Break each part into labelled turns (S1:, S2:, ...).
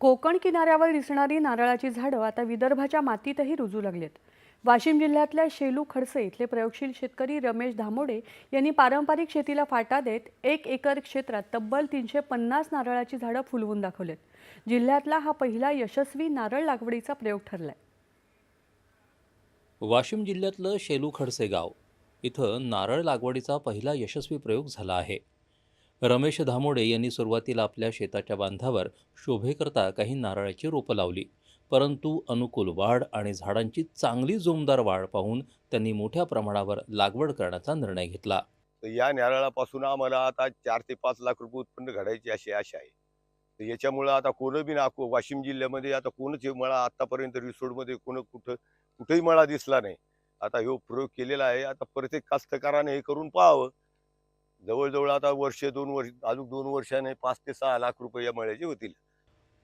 S1: कोकण किनाऱ्यावर दिसणारी नारळाची झाडं आता विदर्भाच्या मातीतही रुजू लागलेत. वाशिम जिल्ह्यातल्या शेलू खडसे इथले प्रयोगशील शेतकरी रमेश धामोडे यांनी पारंपरिक शेतीला फाटा देत एक एकर क्षेत्रात तब्बल तीनशे पन्नास नारळाची झाडं फुलवून दाखवलेत. जिल्ह्यातला हा पहिला यशस्वी नारळ लागवडीचा प्रयोग ठरलाय.
S2: वाशिम जिल्ह्यातलं शेलू खडसे गाव इथं नारळ लागवडीचा पहिला यशस्वी प्रयोग झाला आहे. रमेश धामोडे यांनी सुरुवातीला आपल्या शेताच्या बांधावर शोभेकरता काही नारळाची रोपं लावली. परंतु अनुकूल वाढ आणि झाडांची चांगली जोमदार वाढ पाहून त्यांनी मोठ्या प्रमाणावर लागवड करण्याचा निर्णय घेतला.
S3: तर या नारळापासून आम्हाला आता चार ते पाच लाख रुपये उत्पन्न घडायची अशी आशा आहे. तर याच्यामुळं आता कोणं बी नाको वाशिम जिल्ह्यामध्ये आता कोणच हे मळा आतापर्यंत रिसोडमध्ये कोण कुठं कुठंही मळा दिसला नाही. आता ह्यो प्रयोग केलेला आहे. आता प्रत्येक कास्तकाराने हे करून पाहावं. जवळजवळ आता वर्ष दोन वर्ष अजून दोन वर्षाने पाच ते सहा लाख रुपये या मळ्याचे होतील.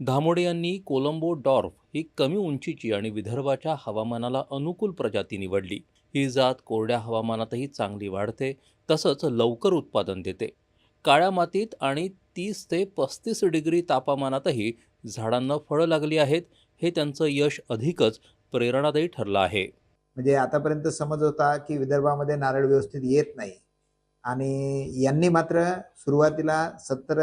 S2: धामोडे यांनी कोलंबो डॉर्फ ही कमी उंचीची आणि विदर्भाच्या हवामानाला अनुकूल प्रजाती निवडली. ही जात कोरड्या हवामानातही चांगली वाढते तसंच लवकर उत्पादन देते. काळ्या मातीत आणि तीस ते पस्तीस डिग्री तापमानातही झाडांना फळं लागली आहेत हे त्यांचं यश अधिकच प्रेरणादायी ठरलं आहे.
S4: म्हणजे आतापर्यंत समज होता की विदर्भामध्ये नारळ व्यवस्थित येत नाही. आणि यांनी मात्र सुरुवातीला सत्तर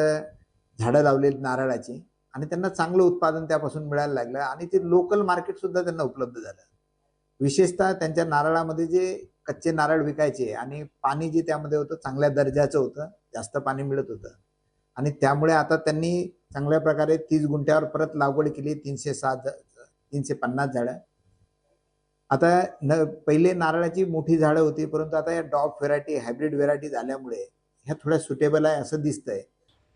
S4: झाडं लावलेली नारळाची आणि त्यांना चांगलं उत्पादन त्यापासून मिळायला लागलं आणि ते लोकल मार्केट सुद्धा त्यांना उपलब्ध झालं. विशेषतः त्यांच्या नारळामध्ये जे कच्चे नारळ विकायचे आणि पाणी जे त्यामध्ये होतं चांगल्या दर्जाचं होतं जास्त पाणी मिळत होतं. आणि त्यामुळे आता त्यांनी चांगल्या प्रकारे तीस गुंठ्यावर परत लागवड केली तीनशे सात तीनशे पन्नास झाडं. आता न पहिले नारळाची मोठी झाडं होती परंतु आता या डॉप व्हेरायटी हायब्रिड व्हेरायटी झाल्यामुळे ह्या थोड्या सुटेबल आहे असं दिसतंय.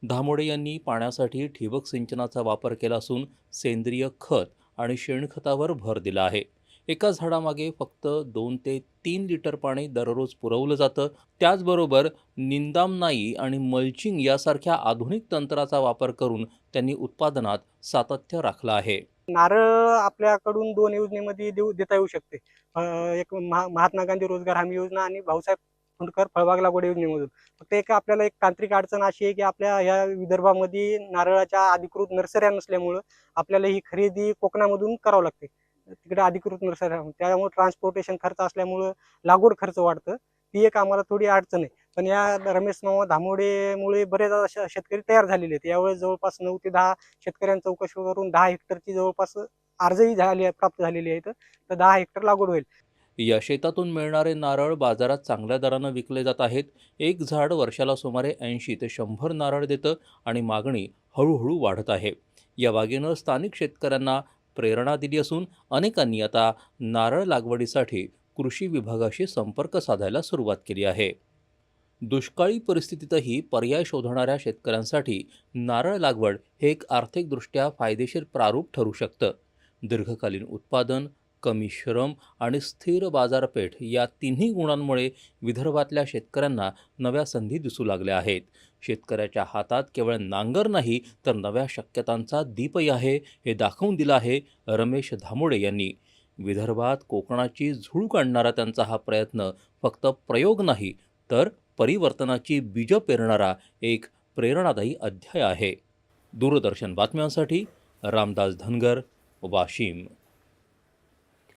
S2: धामोडे यांनी पाण्यासाठी ठिबक सिंचनाचा वापर केला असून सेंद्रिय खत आणि शेणखतावर भर दिला आहे. एका झाडामागे फक्त दोन ते तीन लिटर पाणी दररोज पुरवलं जातं. त्याचबरोबर निंदामनाई आणि मल्चिंग यासारख्या आधुनिक तंत्राचा वापर करून त्यांनी उत्पादनात सातत्य राखलं आहे.
S5: नारळ आपल्याकडून दोन योजनेमध्ये देऊ देता येऊ शकते. एक महा महात्मा गांधी रोजगार हमी योजना आणि भाऊसाहेब फुंडकर फळबाग लागवड योजनेमधून. फक्त एक आपल्याला एक तांत्रिक अडचण अशी आहे की आपल्या ह्या विदर्भामध्ये नारळाच्या अधिकृत नर्सऱ्या नसल्यामुळं आपल्याला ही खरेदी कोकणामधून करावं लागते. तिकडे अधिकृत नर्सऱ्या त्यामुळे ट्रान्सपोर्टेशन खर्च असल्यामुळं लागवड खर्च वाढतं. ती एक आम्हाला थोडी अडचण आहे. पण या रमेश मामा धामोडेमुळे बरेच अशा शेतकरी तयार झालेले आहेत. यावेळेस जवळपास नऊ ते दहा शेतकऱ्यांचा चौकशी करून दहा हेक्टरची जवळपास अर्जही झाली आहे प्राप्त झालेली आहेत तर दहा हेक्टर लागवड होईल.
S2: या शेतातून मिळणारे नारळ बाजारात चांगल्या दरानं विकले जात आहेत. एक झाड वर्षाला सुमारे ऐंशी ते शंभर नारळ देतं आणि मागणी हळूहळू वाढत आहे. या बागेनं स्थानिक शेतकऱ्यांना प्रेरणा दिली असून अनेकांनी आता नारळ लागवडीसाठी कृषी विभागाशी संपर्क साधायला सुरुवात केली आहे. दुष्काळी परिस्थितीतही पर्याय शोधणाऱ्या शेतकऱ्यांसाठी नारळ लागवड हे एक आर्थिकदृष्ट्या फायदेशीर प्रारूप ठरू शकतं. दीर्घकालीन उत्पादन कमी श्रम आणि स्थिर बाजारपेठ या तिन्ही गुणांमुळे विदर्भातल्या शेतकऱ्यांना नव्या संधी दिसू लागल्या आहेत. शेतकऱ्याच्या हातात केवळ नांगर नाही तर नव्या शक्यतांचा दीपही आहे हे दाखवून दिलं आहे रमेश धामोडे यांनी. विदर्भात कोकणाची झुळूक काढणारा त्यांचा हा प्रयत्न फक्त प्रयोग नाही तर परिवर्तनाची बीजं पेरणारा एक प्रेरणादायी अध्याय आहे. दूरदर्शन बातम्यांसाठी रामदास धनगर वाशिम.